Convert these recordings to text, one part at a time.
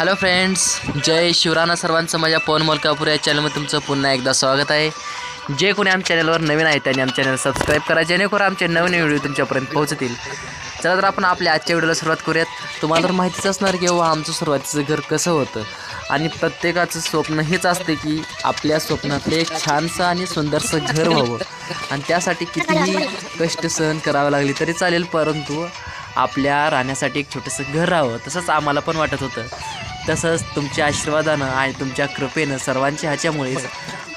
Hello friends जय शिवराना सर्वांचं माझ्या पवन मोलकापूर या चॅनलमध्ये तुमचं पुन्हा एकदा स्वागत आहे. जे कोणी आमच्या चॅनलवर नवीन आहे त्यांनी आमच्या चॅनल सबस्क्राईब करा जेणेकरून आमचे नवीन व्हिडिओ तुमच्यापर्यंत पोहोचतील. चला तर आपण आपल्या आजच्या व्हिडिओला सुरुवात करूयात. तुम्हाला तर माहितीच असणार की बाबा आमचं सुरुवातीचं घर कसं होतं? आणि प्रत्येकाचं स्वप्न हेच असते की आपल्या स्वप्नातलं एक छानसं आणि सुंदरसं घर व्हावं. आणि त्यासाठी कितीही कष्ट सहन करावं लागली तरी चालेल परंतु आपल्या राहण्यासाठी एक छोटंसं घर राहावं. तसंच आम्हाला पण वाटत होतं. तसंच तुमच्या आशीर्वादानं आणि तुमच्या कृपेनं सर्वांच्या ह्याच्यामुळेच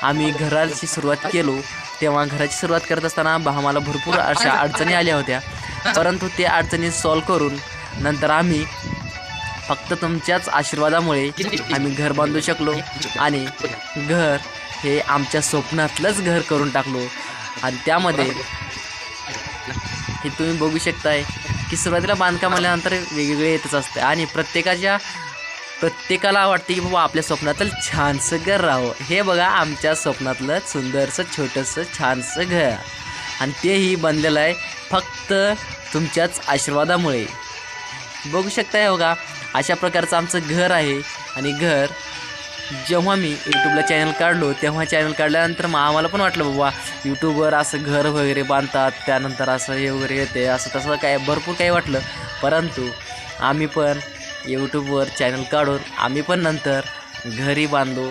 आम्ही घराची सुरुवात केलो. तेव्हा घराची सुरुवात करत असताना आम्हाला भरपूर अशा अडचणी आल्या होत्या. परंतु त्या अडचणी सॉल्व करून नंतर आम्ही फक्त तुमच्याच आशीर्वादामुळे आम्ही घर बांधू शकलो आणि घर हे आमच्या स्वप्नातलंच घर करून टाकलो. आणि त्यामध्ये हे तुम्ही बघू शकताय की सुरुवातीला बांधकाम आल्यानंतर वेगवेगळे येतच असते आणि प्रत्येकाच्या प्रत्येकाला वाटते की बाबा आपल्या स्वप्नातलं छानसं घर राहावं. हे बघा आमच्या स्वप्नातलं सुंदरसं छोटंसं छानसं घर. आणि तेही बनलेलं आहे फक्त तुमच्याच आशीर्वादामुळे. बघू शकताय हो बघा अशा प्रकारचं आमचं घर आहे. आणि घर जेव्हा मी यूट्यूबला चॅनल काढलो तेव्हा चॅनल काढल्यानंतर मग आम्हाला पण वाटलं बाबा यूट्यूबवर असं घर वगैरे बांधतात. त्यानंतर असं हे वगैरे येते असं तसं काय भरपूर काही वाटलं. परंतु आम्ही पण यूट्यूबवर चॅनल काढून आम्ही पण नंतर घरी बांधलो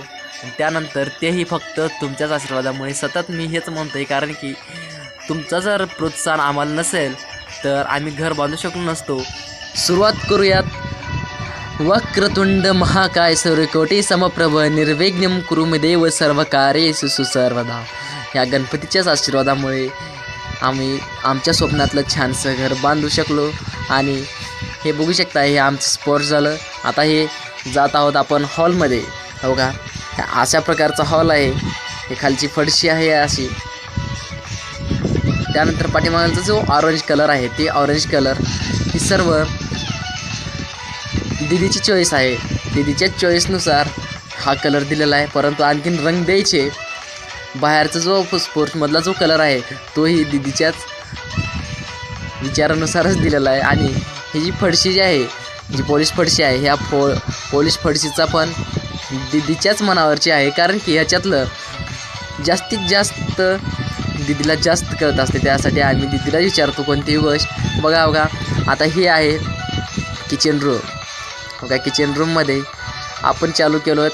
त्यानंतर तेही फक्त तुमच्याच आशीर्वादामुळे सतत मी हेच म्हणतो आहे कारण की तुमचं जर प्रोत्साहन आम्हाला नसेल तर आम्ही घर बांधू शकलो नसतो. सुरुवात करूयात. वक्रतुंड महाकाय सूर्यकोटी समप्रभ निर्विघ्नम कुरुमदेव सर्व कार्य सुसर्वदा ह्या गणपतीच्याच आशीर्वादामुळे आम्ही आमच्या स्वप्नातलं छानसं घर बांधू शकलो आणि हे बघू शकता हे आमचं स्पोर्ट्स झालं. आता हे जात आहोत आपण हॉलमध्ये हो का? अशा प्रकारचा हॉल आहे. हे खालची फडशी आहे अशी. त्यानंतर पाठीमागचा जो ऑरेंज कलर आहे ते ऑरेंज कलर ही सर्व दीदीची चॉईस आहे. दिदीच्या चॉईसनुसार हा कलर दिलेला आहे. परंतु आणखीन रंग द्यायचे. बाहेरचा जो स्पोर्ट्समधला जो कलर आहे तोही दीदीच्याच विचारानुसारच दिलेला आहे. आणि ही जी फडशी जी आहे जी पोलिश फडशी आहे ह्या फो पोलिश फडशीचा पण दिदीच्याच मनावरची आहे. कारण की ह्याच्यातलं जास्तीत जास्त दीदीला जास्त करत असते. त्यासाठी आम्ही दीदीला विचारतो कोणतीही गोष्ट. बघा बघा. आता हे आहे किचन रूम बघा किचन रूममध्ये आपण चालू केलो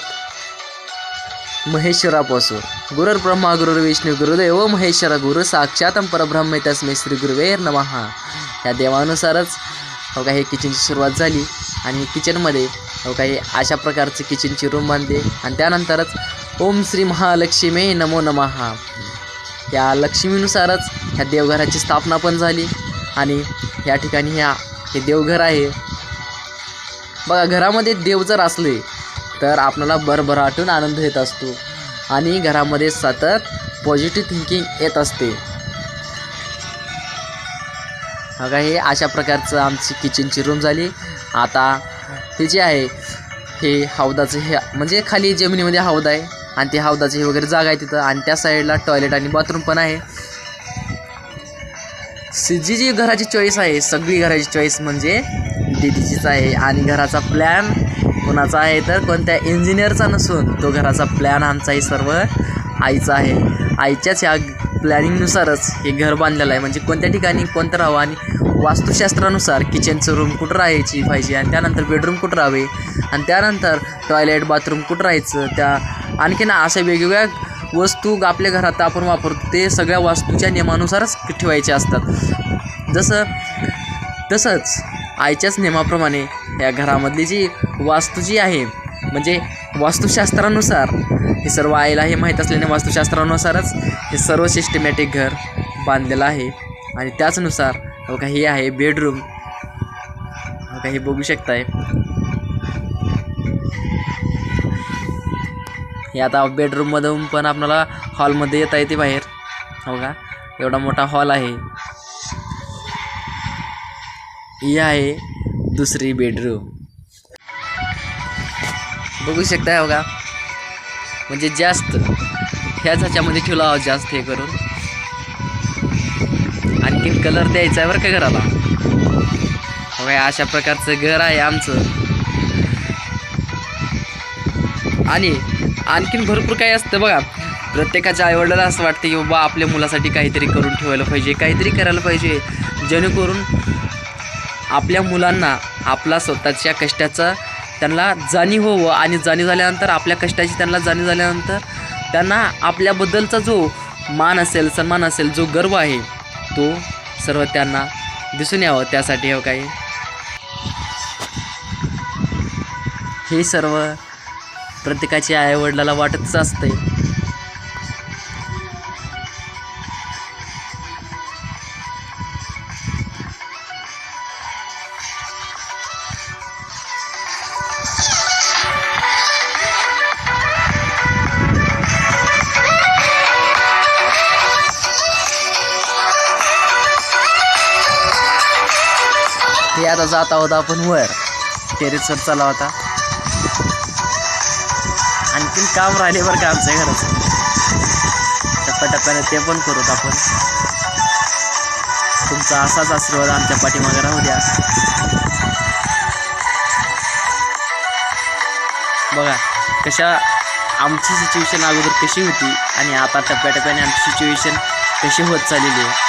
महेश्वरापासून. गुरुर ब्रह्मा गुरुर विष्णू गुरुदेव महेश्वरा गुरु साक्षात परब्रह्म तस्मे श्री गुरुवे नमहा ह्या देवानुसारच हो का हे किचनची सुरुवात झाली आणि किचनमध्ये हो का हे अशा प्रकारचे किचनची रूम बांधते आणि त्यानंतरच ओम श्री महालक्ष्मी नमो नमहा या लक्ष्मीनुसारच ह्या देवघराची स्थापना पण झाली आणि या ठिकाणी ह्या हे देवघर आहे. बघा घरामध्ये देव जर असले तर आपल्याला भरभराटून आनंद येत असतो आणि घरामध्ये सतत पॉझिटिव्ह थिंकिंग येत असते. बघा हे अशा प्रकारचं आमची किचनची रूम झाली. आता हे जे आहे हे हौदाचं हे म्हणजे खाली जमिनीमध्ये हौद आहे आणि ते हौदाची वगैरे जागा आहे तिथं आणि त्या साईडला टॉयलेट आणि बाथरूम पण आहे. सी- जी जी घराची चॉईस आहे सगळी घराची चॉईस म्हणजे दिदीचीच आहे आणि घराचा प्लॅन कोणाचा आहे तर कोणत्या इंजिनियरचा नसून तो घराचा प्लॅन आमचाही सर्व आईचा आहे. आईच्याच ह्या प्लॅनिंगनुसारच हे घर बांधलेलं आहे. म्हणजे कोणत्या ठिकाणी कोणतं राहावं आणि वास्तुशास्त्रानुसार किचनचं रूम कुठं राहायची पाहिजे आणि त्यानंतर बेडरूम कुठं राहावे? आणि त्यानंतर टॉयलेट बाथरूम कुठं राहायचं? त्या आणखीन अशा वेगवेगळ्या वस्तू आपल्या घरात आपण वापरतो. ते सगळ्या वास्तूच्या नियमानुसारच ठेवायचे असतात. जसं तसंच आईच्याच नियमाप्रमाणे या घरामधली जी वास्तू जी आहे म्हणजे वास्तुशास्त्रानुसार हे सर्व आईला हे माहीत असल्याने वास्तुशास्त्रानुसारच हे सर्व सिस्टमॅटिक घर बांधलेलं आहे. आणि त्याचनुसार हो बघा हे आहे बेडरूम बघा हो हे बघू शकताय. हे आता बेडरूममधून पण आपल्याला हॉलमध्ये येता येते बाहेर. हो का एवढा मोठा हॉल आहे. ही आहे दुसरी बेडरूम बघू शकताय बघा. म्हणजे जास्त. ह्याच ह्याच्यामध्ये ठेवला आहोत जास्त हे करून. आणखीन कलर द्यायचा आहे बरं का घराला. हो अशा प्रकारचं घर आहे आमचं. आणि आणखीन भरपूर काही असतं बघा. प्रत्येकाच्या आईवडिलाला असं वाटतं की बाबा आपल्या मुलासाठी काहीतरी करून ठेवायला पाहिजे काहीतरी करायला पाहिजे. जेणेकरून आपल्या मुलांना आपला स्वतःच्या कष्टाचा त्यांना जाणीव व्हावं आणि जाणीव झाल्यानंतर आपल्या कष्टाची त्यांना जाणीव झाल्यानंतर त्यांना आपल्याबद्दलचा जो मान असेल सन्मान असेल जो गर्व आहे तो सर्व त्यांना दिसून यावं. त्यासाठी हवं काही. हे सर्व प्रत्येकाच्या आईवडिलाला वाटतच असतंय. आता जात आहोत आपण वर. टेरेसवर चला होता आणखीन काम राहिले बरं का आमच्या घराचं. टप्प्याटप्प्याने ते पण करूत आपण. तुमचा असाच आशीर्वाद आमच्या पाठीमागे राहू द्या. बघा कशा आमची सिच्युएशन अगोदर कशी होती आणि आता टप्प्याटप्प्याने आमची सिच्युएशन कशी होत चाललेली आहे.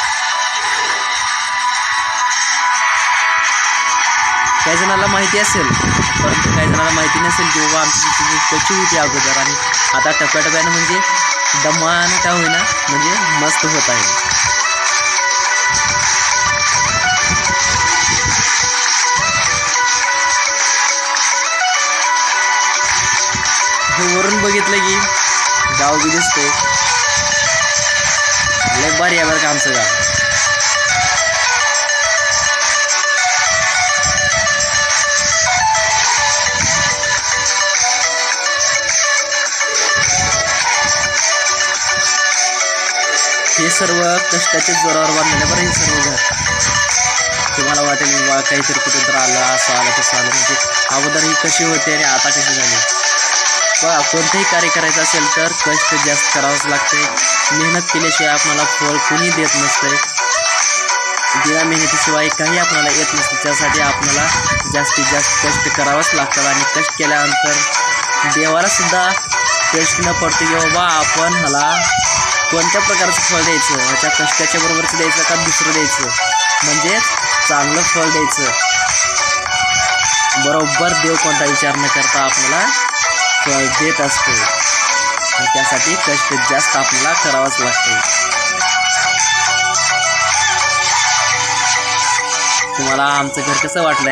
काही जणाला माहिती असेल परंतु काही जणाला माहिती नसेल की बाबा आमची सिच्युएशन कशी होती अगोदर आणि आता टप्प्याटप्प्यानं म्हणजे दमानं का होईना म्हणजे मस्त होत आहे. हे वरून बघितलं की गाव बी दिसतंय. लय भारी आहे बरं का आमचं गाव. सर्व कष्टाच्या जोरावर बांधलेलं बरं हे सर्व घर. तुम्हाला वाटेल बा काहीतरी कुठे तर आलं असं आलं तसं आलं. म्हणजे अगोदर ही कशी होती आणि आता कशी झाली? बघा कोणतंही कार्य करायचं असेल तर कष्ट जास्त करावंच लागते मेहनत केल्याशिवाय आपल्याला फळ कुणी देत नसतंय. बिना मेहनतीशिवाय काही आपल्याला येत नसतं. त्यासाठी आपल्याला जास्तीत जास्त कष्ट करावंच लागतात. आणि कष्ट केल्यानंतर देवालासुद्धा कष्ट प्रश्न पडतो की बाबा आपण ह्याला कोणत्या प्रकारचं फळ द्यायचं? ह्याच्या कष्टाच्या बरोबरचं द्यायचं का दुसरं द्यायचं? म्हणजेच चांगलं फळ द्यायचं. बरोबर देव कोणता विचार न करता आपल्याला फळ देत असतो. आणि त्यासाठी कष्ट जास्त आपल्याला करावंच लागते. तुम्हाला आमचं घर कसं वाटलं